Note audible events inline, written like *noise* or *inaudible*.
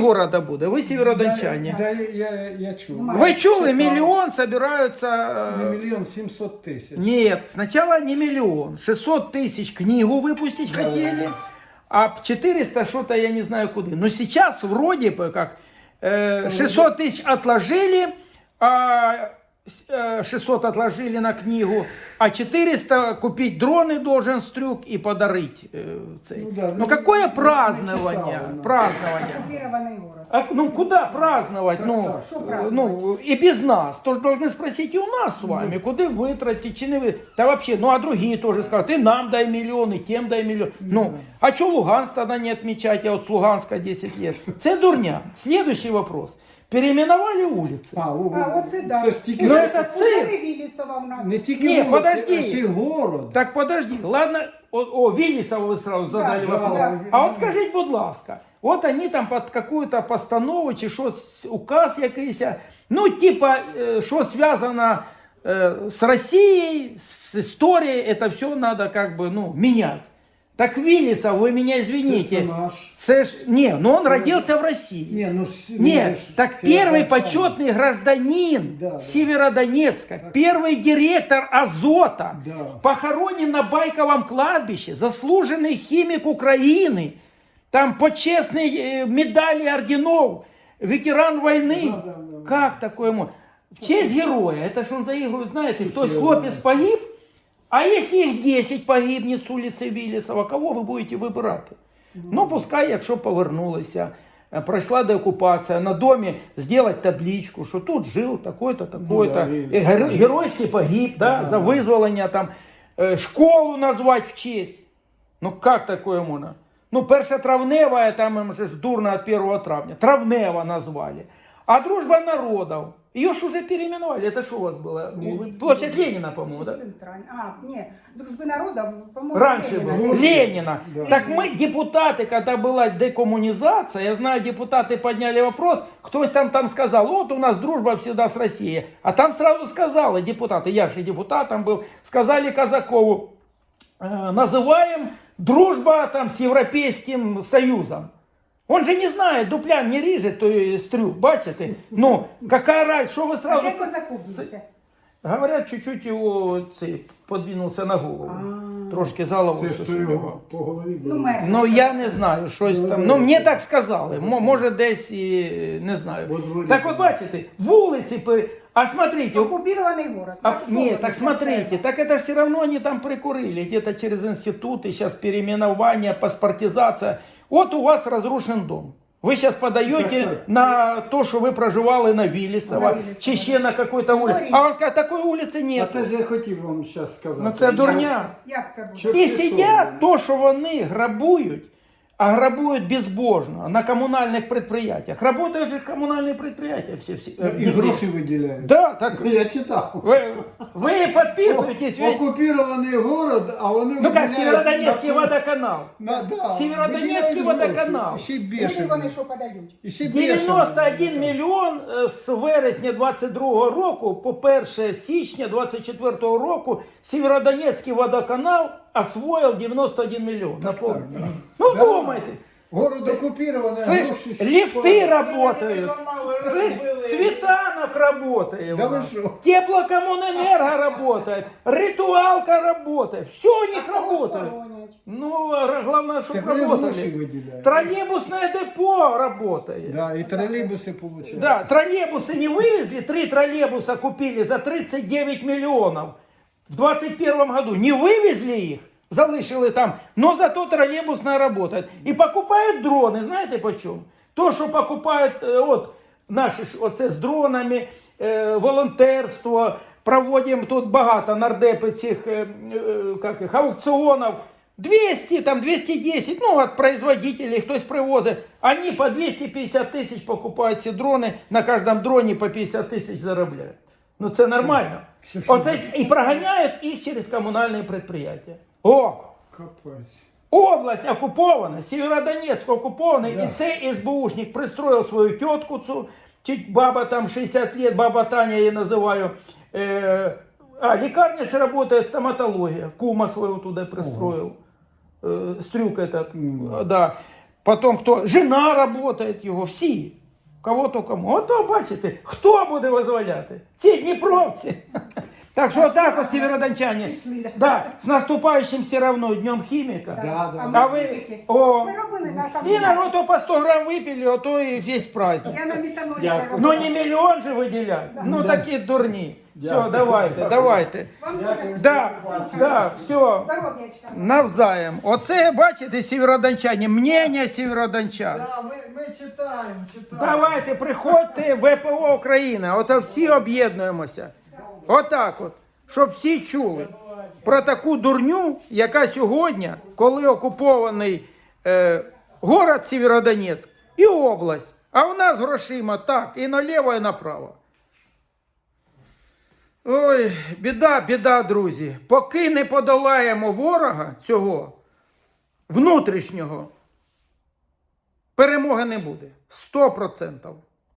города буде, ви сєвєродончані. Да, я, я, я чув. Ви чули, Читав. мільйон собираються... Не е, мільйон 700 тисяч. Нет, сначала не миллион. 600 тысяч книгу выпустить Да, хотели, да, да. а 400 что-то я не знаю куда. Но сейчас вроде бы как э, 600 тысяч отложили, а с- э, 600 отложили на книгу, а 400 купить дроны должен Стрюк и подарить. э, цей. Ну да, ну ну, какое не празднование? читала, ну. Празднование. Оккупированный город. А, ну куда праздновать? Так, ну, так, э, праздновать? ну и без нас. Тоже должны спросить и у нас с вами, куда вытратить, чи не вы. Да вообще, ну а другие тоже скажут, и нам дай миллион, и тем дай миллион. Ну, а что Луганск тогда не отмечать? Я вот с Луганска 10 лет. Це дурня. Следующий вопрос Переименовали улицы. А, о, А, оце да. Це ж тільки Ну, ж- это Уже цирк. не Вілісова в нас. не тільки Ні, вулиця, подожди. а ще й город. Так подожди, ладно, о, о Виллисова вы сразу задали да, вопрос. да. А от скажіть, будь ласка, от вони там під какую-то постанову чи щось, указ якийсь, ну, типа, е, що зв'язано е, з Росією, з історією, це все надо как бы, ну, менять. Так Виллисов, вы меня Це, извините, це наш. це ж, не, ну он Це- родился в России. Ні, ну, ж- він Нет, же ж так всі первый дончани. почетный гражданин Да, да. Северодонецка, первый директор Азота, Да. похоронен на Байковом кладбище, заслуженный химик Украины, там почестные э, медали орденов, ветеран войны. Да, да, да. Как такое может? В честь героя, это ж он заигрывает, знаете, кто из хлопец погиб, а если их 10 погибнет с улицы Виллисова, кого ви будете вибирати? Ну, пускай, якщо повернулися, е, пройшла деокупація, на домі зробити табличку, що тут жив такой-то, такой-то, да, і- е, гер- геройський погиб, да, Да, за визволення, там, е, школу назвати в честь. Ну, як таке можна? Ну, перша травнева, там же ж дурно от 1 травня. Травнева назвали. А дружба народов. Ее ж уже переименовали. Это что у вас было? Не- Площадь Ленина, по-моему, да? Центральный. А, не, дружбы народов, по-моему, Раньше Ленина. был. Ленина. Ленина. Да. Так мы, депутаты, когда была декоммунизация, я знаю, депутаты подняли вопрос, кто там там сказал, вот у нас дружба всегда с Россией. А там сразу сказали депутаты, я же депутатом был, сказали Казакову, э, называем дружба там с Европейским Союзом. Он же не знает, дуплян не ріже, той стрюк, бачите? Ну, какая разница, что вы А сразу... де Козаков дівся? Говорят, чуть-чуть его цей, подвинулся на голову. А. Трошки за голову. Це ж щось то вибивав. його по голові Ну, було. мер. Ну я не знаю, щось Ну, там. ви- Ну мені так сказали. Мо- Може десь і не знаю. Во дворі. Так от бачите, вулиці пер- А смотрите, Оккупированный город. а, Ну, что нет, вы так тут смотрите, сказали? так это все равно они там прикурили, где-то через институты, сейчас переименование, паспортизация. Вот у вас разрушен дом. Вы сейчас подаете Так, так. на то, что вы проживали на Виллисова, На Виллисова. чи ще на какой-то улице. Истории. А вам скажут, такой улицы А нет. це ж я хотів вам зараз сказати. Ну це дурня. Як це буде? Що- І це сидять що? то, що вони грабують, а грабують безбожно на комунальних підприємствах. Работають же комунальні підприємства всі. всі Ну, е, І гроші виділяють. Да, так. *laughs* Я читав. Ви, ви підписуєтесь, ви... Окупірований город, а вони Ну як, виділяють Сєвєродонецький на- водоканал. на- да, Сєвєродонецький виділяють водоканал. Ще Люди вони що подають? Ще 91 мільйон з вересня 22 року по 1 січня 24 року Сєвєродонецький водоканал освоїв 91 мільйон. Напомню. так, да. Ну Да. думайте. Город окупірований, а Слышь, гроші лифты ще- работают. Слышь, Светанок работает. Да у вы нас. шо? Теплокоммунэнерго работает. *laughs* Ритуалка работает. Все у них А кого ж работает. хоронять? Ну, а главное, чтобы Так вони гроші работали. виділяють. Троллейбусное депо работает. Да, і тролейбуси получають. Да, троллейбусы не вывезли, три троллейбуса купили за 39 миллионов в 21 году. Не вывезли их, залишили там, но зато троллейбусная работает. И покупают дроны, знаете почем? То, что покупают, э, вот, наші ж оце з дронами, е, волонтерство, проводимо тут багато нардепи цих е, е, як їх, аукціонів. 200, там 210, ну от производителей, хтось привозить, они по 250 тисяч покупають ці дрони, на кожному дроні по 50 тисяч заробляють. Ну це нормально. Це що? Оце і проганяють їх через комунальні підприємства. О! Капець. Область окупована, Сєвєродонецьк окупований, Да. і цей СБУшник пристроїв свою тітку, цю, чи баба там 60 лет, баба Таня я її називаю. Е, а, лікарня ж працює стоматологія, кума свою туди пристроїв. Е, стрюк этот, Мгм. да. Потім хто? Жена работает його, всі. Кого то кому. Ото бачите, хто буде визволяти? Ці дніпровці. Так що отак от сєвєродончані. Пішли, да. Да, з наступаючим все равно днем хіміка. Да, да. А ви, о, Ми робили на і комбінаті. народ то по 100 грам випили, ото і весь праздник. Я на метанолі Дякую. робила. Ну не мільйон же виділяти. Ну Да. такі дурні. Все, Дякую. давайте, давайте. Вам дуже Да, да, все. здоров'ячка. Навзаєм. Оце, бачите, сєвєродончані, мнення сєвєродончан. Да, ми, ми читаємо, читаємо. Давайте, приходьте в ВПО Україна, ото всі об'єднуємося. Отак от, щоб всі чули про таку дурню, яка сьогодні, коли окупований е, город Сєвєродонецьк і область, а у нас грошима так, і наліво, і направо. Ой, біда, біда, друзі. Поки не подолаємо ворога цього внутрішнього, перемоги не буде. Сто процентів.